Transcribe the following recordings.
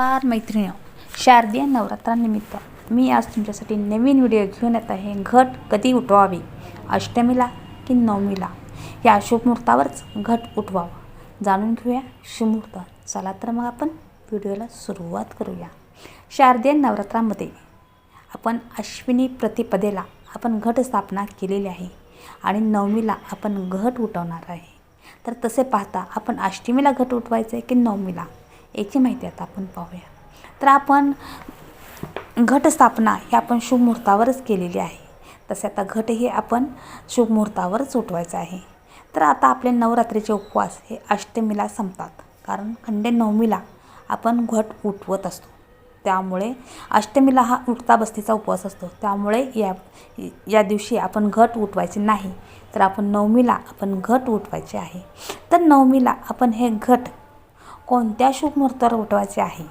नमस्कार मैत्रिणी शारदीय नवरात्रानिमित्त मी आज तुमच्यासाठी नवीन व्हिडिओ घेऊन येत आहे. घट कधी उठवावी? अष्टमीला की नवमीला? या शुभमुहूर्तावरच घट उठवावा. जाणून घेऊया शुभमुहूर्त चला तर मग आपण व्हिडिओला सुरुवात करूया. शारदीय नवरात्रामध्ये आपण अश्विनी प्रतिपदेला आपण घट स्थापना केलेली आहे आणि नवमीला आपण घट उठवणार आहे. तर तसे पाहता आपण अष्टमीला घट उठवायचं आहे की नवमीला? याची माहिती आता आपण पाहूया. तर आपण घटस्थापना ही आपण शुभमुहूर्तावरच केलेली आहे. तसे आता घट हे आपण शुभमुहूर्तावरच उठवायचं आहे. तर आता आपले नवरात्रीचे उपवास हे अष्टमीला संपतात. कारण खंडे नवमीला आपण घट उठवत असतो. त्यामुळे अष्टमीला हा उठता बस्तीचा उपवास असतो. त्यामुळे या या दिवशी आपण घट उठवायचे नाही. तर आपण नवमीला आपण घट उठवायचे आहे. तर नवमीला आपण हे घट कोणत्या शुभ मुहूर्तावर उठवायचे आहे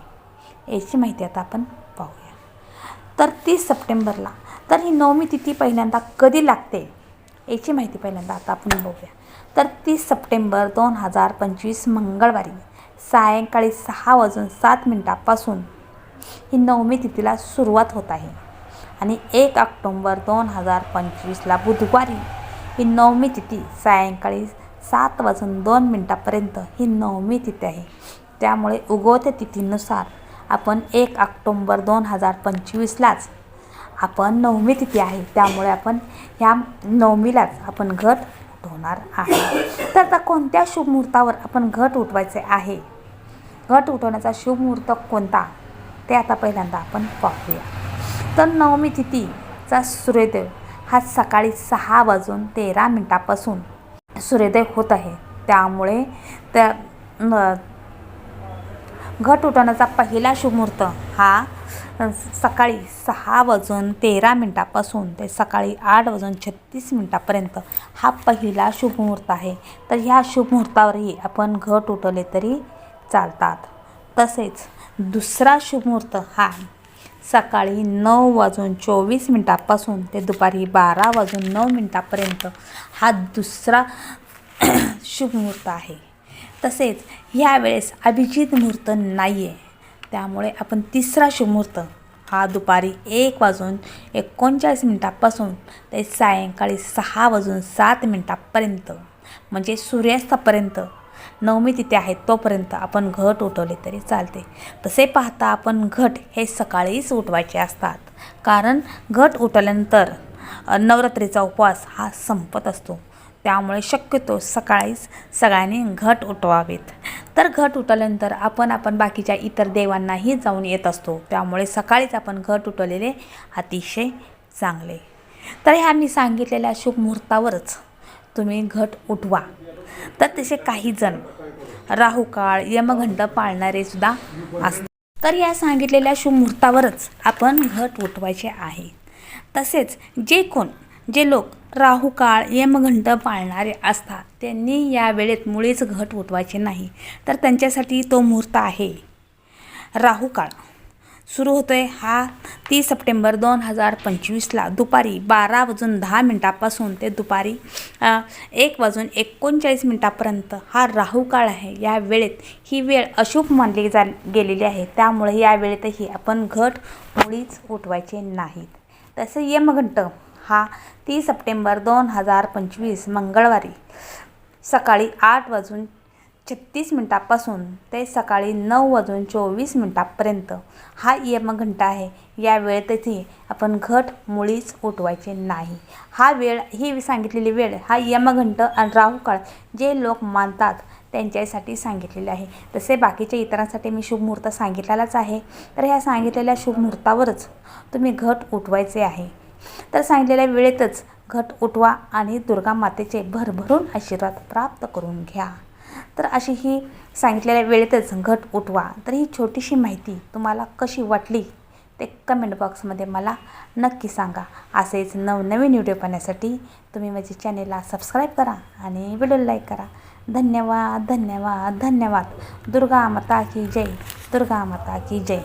याची माहिती आता आपण पाहूया. तर तीस सप्टेंबरला तर ही नवमी तिथी पहिल्यांदा कधी लागते याची माहिती पहिल्यांदा आता आपण बघूया. तर तीस सप्टेंबर दोन हजार पंचवीस मंगळवारी सायंकाळी सहा वाजून सात मिनटापासून ही नवमी तिथीला सुरुवात होत आहे. आणि एक ऑक्टोंबर दोन हजार पंचवीसला बुधवारी ही नवमी तिथी सायंकाळी सात वाजून दोन मिनटापर्यंत ही नवमी तिथी आहे. त्यामुळे उगवत्या तिथीनुसार आपण एक ऑक्टोंबर दोन हजार पंचवीसलाच आपण नवमी तिथी आहे. त्यामुळे आपण ह्या नवमीलाच आपण घट उठवणार आहे. तर आता कोणत्या शुभ मुहूर्तावर आपण घट उठवायचे आहे? घट उठवण्याचा शुभ मुहूर्त कोणता? ते आता पहिल्यांदा आपण पाहूया. तर नवमी तिथीचा सूर्योदय हा सकाळी सहा वाजून तेरा मिनटापासून सूर्योदय होत आहे. त्यामुळे त्या घट उठवण्याचा पहिला शुभमुहूर्त हा सकाळी सहा वाजून तेरा मिनटापासून ते सकाळी आठ वाजून छत्तीस मिनटापर्यंत हा पहिला शुभमुहूर्त आहे. तर ह्या शुभमुहूर्तावरही आपण घट उठवले तरी चालतात. तसेच दुसरा शुभमुहूर्त हा सकाळी नऊ वाजून चोवीस मिनटापासून ते दुपारी बारा वाजून नऊ मिनटापर्यंत हा दुसरा शुभमुहूर्त आहे. तसेच ह्यावेळेस अभिजित मुहूर्त नाही आहे त्यामुळे आपण तिसरा शुभमुहूर्त हा दुपारी एक वाजून एकोणचाळीस मिनटापासून ते सायंकाळी सहा वाजून सात मिनटापर्यंत म्हणजे सूर्यास्तापर्यंत नवमी तिथे आहेत तोपर्यंत आपण घट उठवले तरी चालते. तसे पाहता आपण घट हे सकाळीच उठवायचे असतात. कारण घट उठवल्यानंतर नवरात्रीचा उपवास हा संपत असतो. त्यामुळे शक्यतो सकाळीच सगळ्यांनी घट उठवावेत. तर घट उठवल्यानंतर आपण आपण बाकीच्या इतर देवांनाही जाऊन येत असतो. त्यामुळे सकाळीच आपण घट उठवलेले अतिशय चांगले. तर ह्या मी सांगितलेल्या शुभ मुहूर्तावरच तुम्ही घट उठवा. तर तसे काही जण राहुकाळ यमघंट पाळणारे सुद्धा असतात. तर या सांगितलेल्या शुभ मुहूर्तावरच आपण घट उठवायचे आहे. तसेच जे कोण जे लोक राहुकाळ यमघंट पाळणारे असतात त्यांनी या वेळेत मुळीच घट उठवायचे नाही. तर त्यांच्यासाठी तो मुहूर्त आहे. राहुकाळ. सुरू होतो आहे हा तीस सप्टेंबर दोन हजार पंचवीसला. दुपारी बारा वाजून दहा मिनटापासून ते दुपारी एक वाजून एकोणचाळीस मिनटापर्यंत हा राहुकाळ आहे. या वेळेत ही वेळ अशुभ मानली जा गेलेली आहे. त्यामुळे या वेळेतही आपण घट मुळीच उठवायचे नाहीत. तसे यमघंट हा तीस सप्टेंबर दोन हजार पंचवीस मंगळवारी सकाळी आठ वाजून छत्तीस मिनटापासून ते सकाळी नऊ वाजून चोवीस मिनटापर्यंत हा यमघंटा आहे. या वेळेतही आपण घट मुळीच उठवायचे नाही. हा वेळ ही सांगितलेली वेळ हा यमघंट आणि राहुकाळ जे लोक मानतात त्यांच्यासाठी सांगितलेले आहे. तसे बाकीच्या इतरांसाठी मी शुभमुहूर्त सांगितलेलाच आहे. तर ह्या सांगितलेल्या शुभमुहूर्तावरच तुम्ही घट उठवायचे आहे. तर सांगितलेल्या वेळेतच घट उठवा आणि दुर्गा मातेचे भरभरून आशीर्वाद प्राप्त करून घ्या. तर अशी ही सांगितलेल्या वेळेतच घट उठवा. तर ही छोटीशी माहिती तुम्हाला कशी वाटली ते कमेंट बॉक्समध्ये मला नक्की सांगा. असेच नवनवीन व्हिडिओ पाहण्यासाठी तुम्ही माझे चॅनेलला सबस्क्राईब करा आणि व्हिडिओ लाईक करा. धन्यवाद धन्यवाद धन्यवाद. दुर्गा माता की जय दुर्गा माता की जय.